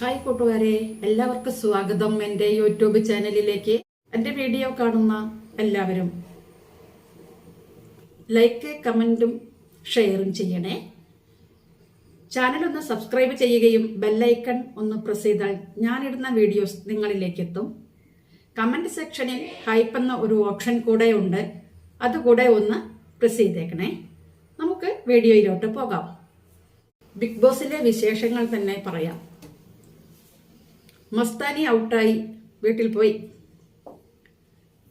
Hi കൂട്ടുകാരെ എല്ലാവർക്കും സ്വാഗതം എന്റെ യൂട്യൂബ് ചാനലിലേക്ക്. എന്റെ വീഡിയോ കാണുന്ന എല്ലാവരും ലൈക്ക് കമന്റും ഷെയറും ചെയ്യണേ. ചാനൽ ഒന്ന് സബ്സ്ക്രൈബ് ചെയ്യുകയും ബെല്ലൈക്കൺ ഒന്ന് പ്രസ് ചെയ്താൽ ഞാനിടുന്ന വീഡിയോസ് നിങ്ങളിലേക്ക് എത്തും. കമന്റ് സെക്ഷനിൽ ഹൈപ്പ് എന്ന ഒരു ഓപ്ഷൻ കൂടെ ഉണ്ട്. അതുകൂടെ ഒന്ന് പ്രസ് ചെയ്തേക്കണേ. നമുക്ക് വീഡിയോയിലോട്ട് പോകാം. ബിഗ് ബോസിലെ വിശേഷങ്ങൾ തന്നെ പറയാം. മസ്താനി ഔട്ടായി. വീട്ടിൽ പോയി.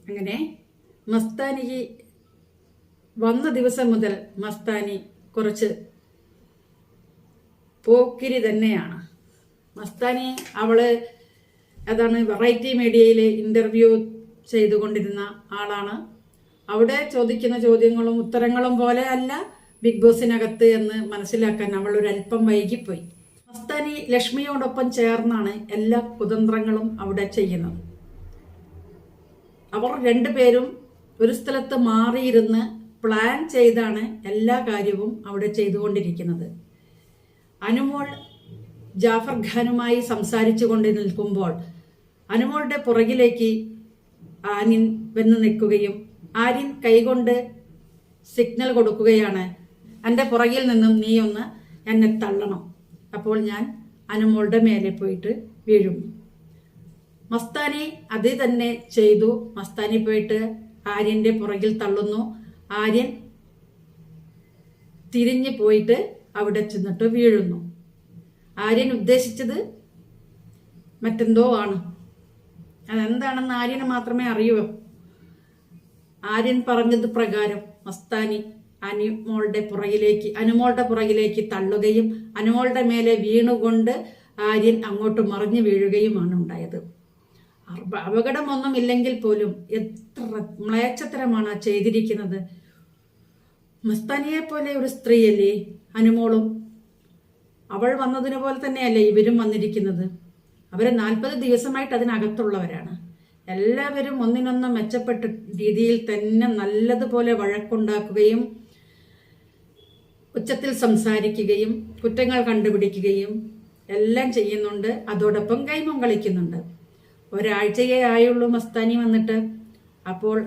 അങ്ങനെ മസ്താനി വന്ന ദിവസം മുതൽ മസ്താനി കുറച്ച് പോക്കിരി തന്നെയാണ്. മസ്താനി അവൾ അതാണ് വെറൈറ്റി മീഡിയയിൽ ഇന്റർവ്യൂ ചെയ്തുകൊണ്ടിരുന്ന ആളാണ്. അവിടെ ചോദിക്കുന്ന ചോദ്യങ്ങളും ഉത്തരങ്ങളും പോലെ അല്ല ബിഗ് ബോസിനകത്ത് എന്ന് മനസ്സിലാക്കാൻ അവൾ ഒരല്പം വൈകിപ്പോയി. മസ്താനി ലക്ഷ്മിയോടൊപ്പം ചേർന്നാണ് എല്ലാ കുതന്ത്രങ്ങളും അവിടെ ചെയ്യുന്നത്. അവർ രണ്ടുപേരും ഒരു സ്ഥലത്ത് മാറിയിരുന്ന് പ്ലാൻ ചെയ്താണ് എല്ലാ കാര്യവും അവിടെ ചെയ്തുകൊണ്ടിരിക്കുന്നത്. അനുമോൾ ജാഫർ ഖാനുമായി സംസാരിച്ചു കൊണ്ട് നിൽക്കുമ്പോൾ അനുമോളുടെ പുറകിലേക്ക് ആനിൻ വന്ന് നിൽക്കുകയും ആര്യൻ കൈകൊണ്ട് സിഗ്നൽ കൊടുക്കുകയാണ് എന്റെ പുറകിൽ നിന്നും നീ ഒന്ന് എന്നെ തള്ളണം. അപ്പോൾ ഞാൻ അനുമോളുടെ മേലെ പോയിട്ട് വീഴും. മസ്താനി അത് തന്നെ ചെയ്തു. മസ്താനി പോയിട്ട് ആര്യന്റെ പുറകിൽ തള്ളുന്നു. ആര്യൻ തിരിഞ്ഞു പോയിട്ട് അവിടെ ചെന്നിട്ട് വീഴുന്നു. ആര്യൻ ഉദ്ദേശിച്ചത് മറ്റെന്തോ ആണ്. അതെന്താണെന്ന് ആര്യന് മാത്രമേ അറിയൂ. ആര്യൻ പറഞ്ഞത് പ്രകാരം മസ്താനി അനുമോളുടെ പുറകിലേക്ക് അനുമോളുടെ പുറകിലേക്ക് തള്ളുകയും അനുമോളുടെ മേലെ വീണുകൊണ്ട് ആര്യൻ അങ്ങോട്ട് മറിഞ്ഞു വീഴുകയുമാണ് ഉണ്ടായത്. അപകടമൊന്നും ഇല്ലെങ്കിൽ പോലും എത്ര മ്ലേച്ഛത്തരമാണ് ചെയ്തിരിക്കുന്നത്. മസ്താനിയെ പോലെ ഒരു സ്ത്രീയല്ലേ അനുമോളും? അവൾ വന്നതിന് പോലെ തന്നെയല്ലേ ഇവരും വന്നിരിക്കുന്നത്? അവർ നാൽപ്പത് ദിവസമായിട്ട് അതിനകത്തുള്ളവരാണ്. എല്ലാവരും ഒന്നിനൊന്ന് മെച്ചപ്പെട്ട രീതിയിൽ തന്നെ നല്ലതുപോലെ വഴക്കുണ്ടാക്കുകയും ഉച്ചത്തിൽ സംസാരിക്കുകയും കുറ്റങ്ങൾ കണ്ടുപിടിക്കുകയും എല്ലാം ചെയ്യുന്നുണ്ട്. അതോടൊപ്പം കൈമം കളിക്കുന്നുണ്ട്. ഒരാഴ്ചയേ ആയുള്ളൂ മസ്താനി വന്നിട്ട്. അപ്പോൾ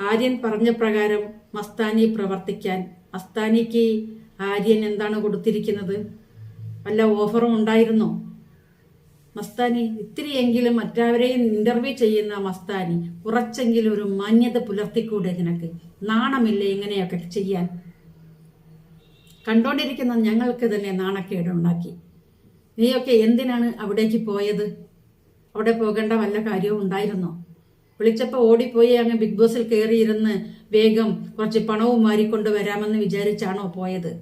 ആര്യൻ പറഞ്ഞ പ്രകാരം മസ്താനി പ്രവർത്തിക്കാൻ. മസ്താനിക്ക് ആര്യൻ എന്താണ് കൊടുത്തിരിക്കുന്നത്? വല്ല ഓഫറും ഉണ്ടായിരുന്നോ? മസ്താനി ഇത്തിരിയെങ്കിലും മറ്റവരെയും ഇന്റർവ്യൂ ചെയ്യുന്ന മസ്താനി കുറച്ചെങ്കിലും ഒരു മാന്യത പുലർത്തിക്കൂടെ നിനക്ക്? നാണമില്ലേ ഇങ്ങനെയൊക്കെ ചെയ്യാൻ? കണ്ടോണ്ടിരിക്കുന്ന ഞങ്ങൾക്ക് തന്നെ നാണക്കേടുണ്ടാക്കി നീയൊക്കെ എന്തിനാണ് അവിടേക്ക് പോയത്? അവിടെ പോകേണ്ട വല്ല കാര്യവും ഉണ്ടായിരുന്നോ? വിളിച്ചപ്പോൾ ഓടിപ്പോയി അങ്ങ് ബിഗ് ബോസിൽ കയറിയിരുന്ന് വേഗം കുറച്ച് പണവും മാറിക്കൊണ്ട് വരാമെന്ന് വിചാരിച്ചാണോ പോയത്?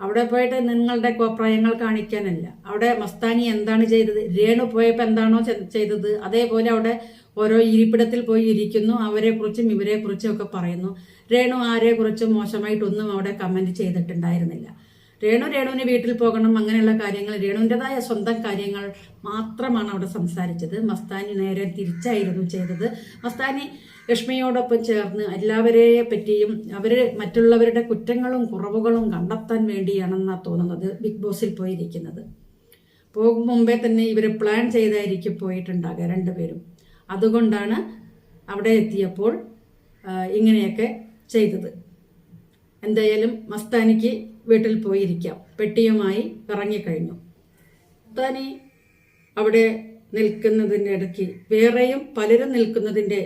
അവിടെ പോയിട്ട് നിങ്ങളുടെ അഭിപ്രായങ്ങൾ കാണിക്കാനല്ല. അവിടെ മസ്താനി എന്താണ് ചെയ്തത്? രേണു പോയപ്പോൾ എന്താണോ ചെയ്തത്? അതേപോലെ അവിടെ ഓരോ ഇരിപ്പിടത്തിൽ പോയി ഇരിക്കുന്നു. അവരെ കുറിച്ചും ഇവരെ കുറിച്ചും ഒക്കെ പറയുന്നു. രേണു ആരെ കുറിച്ചും മോശമായിട്ടൊന്നും അവിടെ കമന്റ് ചെയ്തിട്ടുണ്ടായിരുന്നില്ല. രേണു രേണുവിന് വീട്ടിൽ പോകണം അങ്ങനെയുള്ള കാര്യങ്ങൾ രേണുവിന്റെതായ സ്വന്തം കാര്യങ്ങൾ മാത്രമാണ് അവിടെ സംസാരിച്ചത്. മസ്താനി നേരെ തിരിച്ചായിരുന്നു ചെയ്തത്. മസ്താനി ലക്ഷ്മിയോടൊപ്പം ചേർന്ന് എല്ലാവരെ പറ്റിയും അവർ മറ്റുള്ളവരുടെ കുറ്റങ്ങളും കുറവുകളും കണ്ടെത്താൻ വേണ്ടിയാണെന്നാണ് തോന്നുന്നത് ബിഗ് ബോസിൽ പോയിരിക്കുന്നത്. പോകും മുമ്പേ തന്നെ ഇവർ പ്ലാൻ ചെയ്തായിരിക്കും പോയിട്ടുണ്ടാകുക രണ്ടുപേരും. അതുകൊണ്ടാണ് അവിടെ എത്തിയപ്പോൾ ഇങ്ങനെയൊക്കെ ചെയ്തത്. എന്തായാലും മസ്താനിക്ക് വീട്ടിൽ പോയിരിക്കാം. പെട്ടിയുമായി ഇറങ്ങിക്കഴിഞ്ഞു തനി അവിടെ നിൽക്കുന്നതിന്റെ ഇടയ്ക്ക് വേറെയും പലരും നിൽക്കുന്നതിന്റെ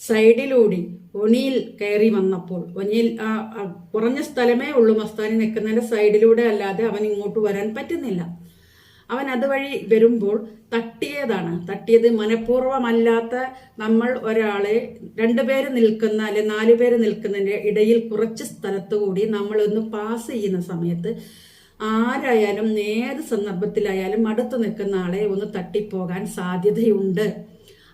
സൈഡിലൂടി ഒനിയിൽ കയറി വന്നപ്പോൾ ഒനിയിൽ ആ കുറഞ്ഞ സ്ഥലമേ ഉള്ളൂ മസ്താനി നിൽക്കുന്നതിന്റെ സൈഡിലൂടെ അല്ലാതെ അവൻ ഇങ്ങോട്ട് വരാൻ പറ്റുന്നില്ല. അവൻ അതുവഴി വരുമ്പോൾ തട്ടിയതാണ്. തട്ടിയത് മനഃപൂർവമല്ലാത്ത നമ്മൾ ഒരാളെ രണ്ടുപേര് നിൽക്കുന്ന അല്ലെ നാലു പേര് നിൽക്കുന്നതിന്റെ ഇടയിൽ കുറച്ച് സ്ഥലത്ത് കൂടി നമ്മളൊന്ന് പാസ് ചെയ്യുന്ന സമയത്ത് ആരായാലും ഏത് സന്ദർഭത്തിലായാലും അടുത്ത് നിൽക്കുന്ന ആളെ ഒന്ന് തട്ടിപ്പോകാൻ സാധ്യതയുണ്ട്.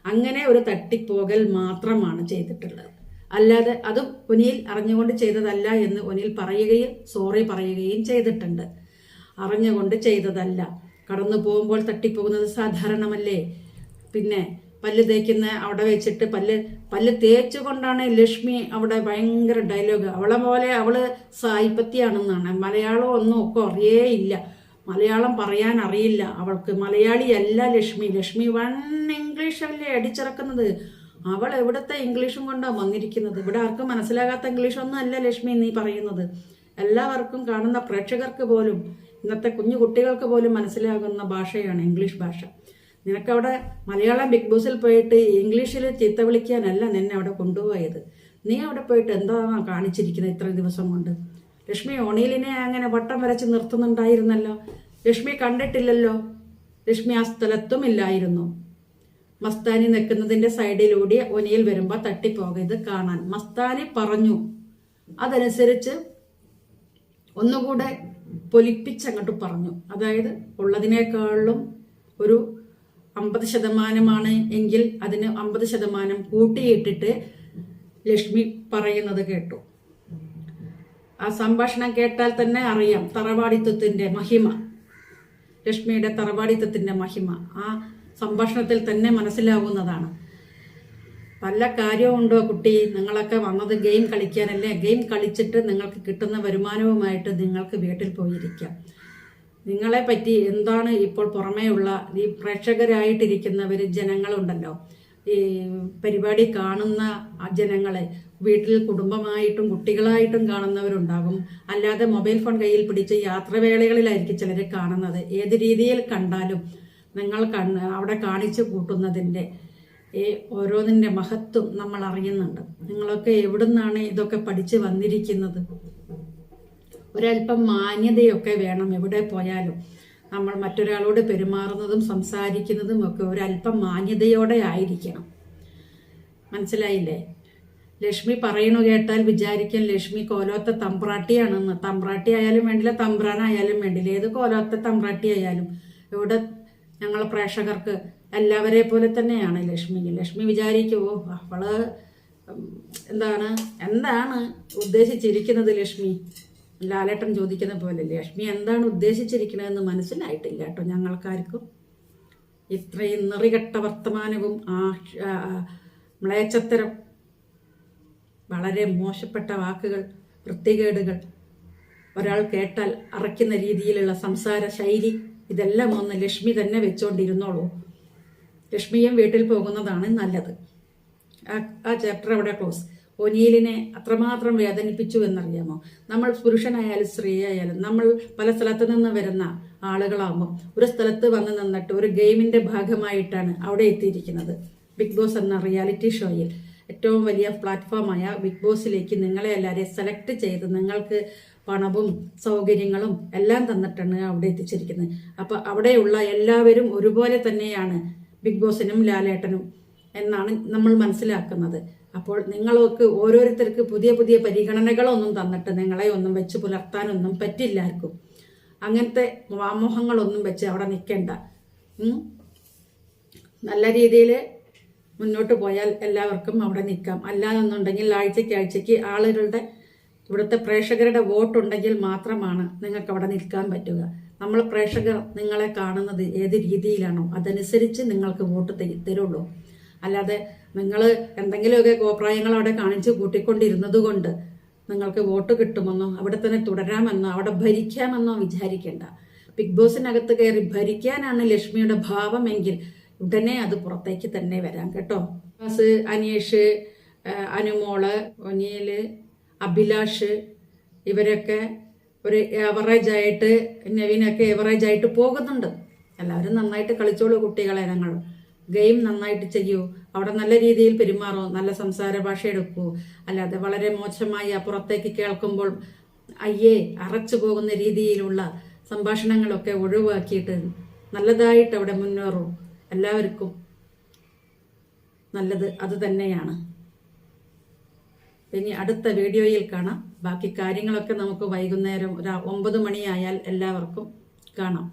അങ്ങനെ ഒരു തട്ടിപ്പോകൽ മാത്രമാണ് ചെയ്തിട്ടുള്ളത്. അല്ലാതെ അതും ഒനിയിൽ അറിഞ്ഞുകൊണ്ട് ചെയ്തതല്ല എന്ന് ഒനിയിൽ പറയുകയും സോറി പറയുകയും ചെയ്തിട്ടുണ്ട്. അറിഞ്ഞുകൊണ്ട് ചെയ്തതല്ല. കടന്നു പോകുമ്പോൾ തട്ടിപ്പോകുന്നത് സാധാരണമല്ലേ? പിന്നെ പല്ല് തേക്കുന്ന അവിടെ വെച്ചിട്ട് പല്ല് പല്ല് തേച്ചുകൊണ്ടാണ് ലക്ഷ്മി അവിടെ ഭയങ്കര ഡയലോഗ് അവളെ പോലെ അവൾ സായിപ്പത്തിയാണെന്നാണ്. മലയാളം ഒന്നും ഒക്കെ അറിയേ ഇല്ല. മലയാളം പറയാൻ അറിയില്ല അവൾക്ക്. മലയാളിയല്ല ലക്ഷ്മി. ലക്ഷ്മി വൺ ഇംഗ്ലീഷ് അല്ലേ അടിച്ചിറക്കുന്നത്? അവൾ എവിടത്തെ ഇംഗ്ലീഷും കൊണ്ടാണ് വന്നിരിക്കുന്നത്? ഇവിടെ ആർക്കും മനസ്സിലാകാത്ത ഇംഗ്ലീഷൊന്നും അല്ല ലക്ഷ്മി നീ പറയുന്നത്. എല്ലാവർക്കും കാണുന്ന പ്രേക്ഷകർക്ക് പോലും ഇന്നത്തെ കുഞ്ഞു കുട്ടികൾക്ക് പോലും മനസ്സിലാകുന്ന ഭാഷയാണ് ഇംഗ്ലീഷ് ഭാഷ. നിനക്കവിടെ മലയാളം ബിഗ് ബോസിൽ പോയിട്ട് ഇംഗ്ലീഷിൽ ചീത്ത വിളിക്കാനല്ല നിന്നെ അവിടെ കൊണ്ടുപോയത്. നീ അവിടെ പോയിട്ട് എന്താണ് കാണിച്ചിരിക്കുന്നത് ഇത്ര ദിവസം കൊണ്ട്? ലക്ഷ്മി ഓണീലിനെ അങ്ങനെ വട്ടം വരച്ച് നിർത്തുന്നുണ്ടായിരുന്നല്ലോ. ലക്ഷ്മി കണ്ടിട്ടില്ലല്ലോ. ലക്ഷ്മി ആ സ്ഥലത്തും ഇല്ലായിരുന്നു മസ്താനി നിൽക്കുന്നതിന്റെ സൈഡിലൂടെ ഒനിയിൽ വരുമ്പോൾ തട്ടിപ്പോകരുത് കാണാൻ മസ്താനി പറഞ്ഞു. അതനുസരിച്ച് ഒന്നുകൂടെ പൊലിപ്പിച്ചങ്ങോട്ട് പറഞ്ഞു. അതായത് ഉള്ളതിനേക്കാളും ഒരു അമ്പത് ശതമാനമാണ് എങ്കിൽ അതിന് അമ്പത് ശതമാനം കൂട്ടിയിട്ടിട്ട് ലക്ഷ്മി പറയുന്നത് കേട്ടു. ആ സംഭാഷണം കേട്ടാൽ തന്നെ അറിയാം തറവാടിത്വത്തിന്റെ മഹിമ. ലക്ഷ്മിയുടെ തറവാടിത്വത്തിന്റെ മഹിമ. ആ സംഭാഷണത്തിൽ തന്നെ മനസ്സിലാവുന്നതാണ്. വല്ല കാര്യമുണ്ടോ കുട്ടി? നിങ്ങളൊക്കെ വന്നത് ഗെയിം കളിക്കാനല്ലേ? ഗെയിം കളിച്ചിട്ട് നിങ്ങൾക്ക് കിട്ടുന്ന വരുമാനവുമായിട്ട് നിങ്ങൾക്ക് വീട്ടിൽ പോയിരിക്കാം. നിങ്ങളെ പറ്റി എന്താണ് ഇപ്പോൾ പുറമേയുള്ള ഈ പ്രേക്ഷകരായിട്ടിരിക്കുന്നവർ ജനങ്ങളുണ്ടല്ലോ? ഈ പരിപാടി കാണുന്ന ജനങ്ങളെ വീട്ടിൽ കുടുംബമായിട്ടും കുട്ടികളായിട്ടും കാണുന്നവരുണ്ടാകും. അല്ലാതെ മൊബൈൽ ഫോൺ കയ്യിൽ പിടിച്ച് യാത്രവേളകളിലായിരിക്കും ചിലർ കാണുന്നത്. ഏത് രീതിയിൽ കണ്ടാലും നിങ്ങൾ കണ്ണ് അവിടെ കാണിച്ചു കൂട്ടുന്നതിന്റെ ഈ ഓരോന്നിന്റെ മഹത്വം നമ്മൾ അറിയുന്നുണ്ട്. നിങ്ങളൊക്കെ എവിടുന്നാണ് ഇതൊക്കെ പഠിച്ച് വന്നിരിക്കുന്നത്? ഒരല്പം മാന്യതയൊക്കെ വേണം എവിടെ പോയാലും. നമ്മൾ മറ്റൊരാളോട് പെരുമാറുന്നതും സംസാരിക്കുന്നതും ഒക്കെ ഒരല്പം മാന്യതയോടെ ആയിരിക്കണം. മനസ്സിലായില്ലേ? ലക്ഷ്മി പറയണു കേട്ടാൽ വിചാരിക്കും ലക്ഷ്മി കോലോത്ത തമ്പ്രാട്ടിയാണെന്ന്. തമ്പ്രാട്ടി ആയാലും വേണ്ടില്ല തമ്പ്രാനായാലും വേണ്ടില്ല. ഏത് കോലോത്ത തമ്പ്രാട്ടി ആയാലും. ഇവിടെ ഞങ്ങൾ പ്രേക്ഷകർക്ക് എല്ലാവരെ പോലെ തന്നെയാണ് ലക്ഷ്മി. ലക്ഷ്മി വിചാരിക്കുമോ അവൾ എന്താണ് എന്താണ് ഉദ്ദേശിച്ചിരിക്കുന്നത് ലക്ഷ്മി? ലാലേട്ടൻ ചോദിക്കുന്ന പോലെ ലക്ഷ്മി എന്താണ് ഉദ്ദേശിച്ചിരിക്കുന്നതെന്ന് മനസ്സിലായിട്ടില്ല കേട്ടോ ഞങ്ങൾക്കാർക്കും. ഇത്രയും നിറികെട്ട വർത്തമാനവും ആ മ്ലേച്ഛത്തരം വളരെ മോശപ്പെട്ട വാക്കുകൾ വൃത്തികേടുകൾ ഒരാൾ കേട്ടാൽ അറയ്ക്കുന്ന രീതിയിലുള്ള സംസാര ശൈലി ഇതെല്ലാം ഒന്ന് ലക്ഷ്മി തന്നെ വെച്ചോണ്ടിരുന്നോളൂ. ലക്ഷ്മിയും വീട്ടിൽ പോകുന്നതാണ് നല്ലത്. ആ ചാപ്റ്റർ അവിടെ ക്ലോസ് ഒനീലിനെ അത്രമാത്രം വേദനിപ്പിച്ചു എന്നറിയാമോ? നമ്മൾ പുരുഷനായാലും സ്ത്രീയായാലും നമ്മൾ പല സ്ഥലത്ത് നിന്ന് വരുന്ന ആളുകളാകുമ്പോൾ ഒരു സ്ഥലത്ത് വന്ന് നിന്നിട്ട് ഒരു ഗെയിമിന്റെ ഭാഗമായിട്ടാണ് അവിടെ എത്തിയിരിക്കുന്നത്. ബിഗ് ബോസ് എന്ന റിയാലിറ്റി ഷോയിൽ ഏറ്റവും വലിയ പ്ലാറ്റ്ഫോമായ ബിഗ് ബോസിലേക്ക് നിങ്ങളെ എല്ലാവരെയും സെലക്ട് ചെയ്ത് നിങ്ങൾക്ക് പണവും സൗകര്യങ്ങളും എല്ലാം തന്നിട്ടാണ് അവിടെ എത്തിച്ചിരിക്കുന്നത്. അപ്പോൾ അവിടെയുള്ള എല്ലാവരും ഒരുപോലെ തന്നെയാണ് ബിഗ് ബോസിനും ലാലേട്ടനും എന്നാണ് നമ്മൾ മനസ്സിലാക്കുന്നത്. അപ്പോൾ നിങ്ങൾക്ക് ഓരോരുത്തർക്ക് പുതിയ പുതിയ പരിഗണനകളൊന്നും തന്നിട്ട് നിങ്ങളെ ഒന്നും വെച്ച് പുലർത്താനൊന്നും പറ്റില്ല ആർക്കും അങ്ങനത്തെ വാമോഹങ്ങളൊന്നും വെച്ച് അവിടെ നിൽക്കേണ്ട. നല്ല രീതിയിൽ മുന്നോട്ട് പോയാൽ എല്ലാവർക്കും അവിടെ നിൽക്കാം. അല്ലാതെന്നുണ്ടെങ്കിൽ ആഴ്ചയ്ക്ക് ആഴ്ചയ്ക്ക് ആളുകളുടെ ഇവിടുത്തെ പ്രേക്ഷകരുടെ വോട്ടുണ്ടെങ്കിൽ മാത്രമാണ് നിങ്ങൾക്ക് അവിടെ നിൽക്കാൻ പറ്റുക. നമ്മൾ പ്രേക്ഷകർ നിങ്ങളെ കാണുന്നത് ഏത് രീതിയിലാണോ അതനുസരിച്ച് നിങ്ങൾക്ക് വോട്ട് തരുള്ളൂ. അല്ലാതെ നിങ്ങൾ എന്തെങ്കിലുമൊക്കെ അഭിപ്രായങ്ങൾ അവിടെ കാണിച്ച് കൂട്ടിക്കൊണ്ടിരുന്നത് കൊണ്ട് നിങ്ങൾക്ക് വോട്ട് കിട്ടുമെന്നോ അവിടെ തന്നെ തുടരാമെന്നോ അവിടെ ഭരിക്കാമെന്നോ വിചാരിക്കേണ്ട. ബിഗ് ബോസിനകത്ത് കയറി ഭരിക്കാനാണ് ലക്ഷ്മിയുടെ ഭാവമെങ്കിൽ ഉടനെ അത് പുറത്തേക്ക് തന്നെ വരാം കേട്ടോ. ബസ് അനീഷ് അനുമോൾ ഒനിയൽ അഭിലാഷ് ഇവരൊക്കെ ഒരു ഏവറേജ് ആയിട്ട് നവീനൊക്കെ ഏവറേജ് ആയിട്ട് പോകുന്നുണ്ട്. എല്ലാവരും നന്നായിട്ട് കളിച്ചോളൂ കുട്ടികളെ ഞങ്ങൾ. ഗെയിം നന്നായിട്ട് ചെയ്യൂ. അവിടെ നല്ല രീതിയിൽ പെരുമാറൂ. നല്ല സംസാര ഭാഷ എടുക്കൂ. അല്ലാതെ വളരെ മോശമായി അപ്പുറത്തേക്ക് കേൾക്കുമ്പോൾ അയ്യേ അറച്ചു പോകുന്ന രീതിയിലുള്ള സംഭാഷണങ്ങളൊക്കെ ഒഴിവാക്കിയിട്ട് നല്ലതായിട്ട് അവിടെ മുന്നേറൂ. എല്ലാവർക്കും നല്ലത് അത് തന്നെയാണ്. ഇനി അടുത്ത വീഡിയോയിൽ കാണാം. ബാക്കി കാര്യങ്ങളൊക്കെ നമുക്ക് വൈകുന്നേരം ഒരു ഒമ്പത് മണിയായാൽ എല്ലാവർക്കും കാണാം.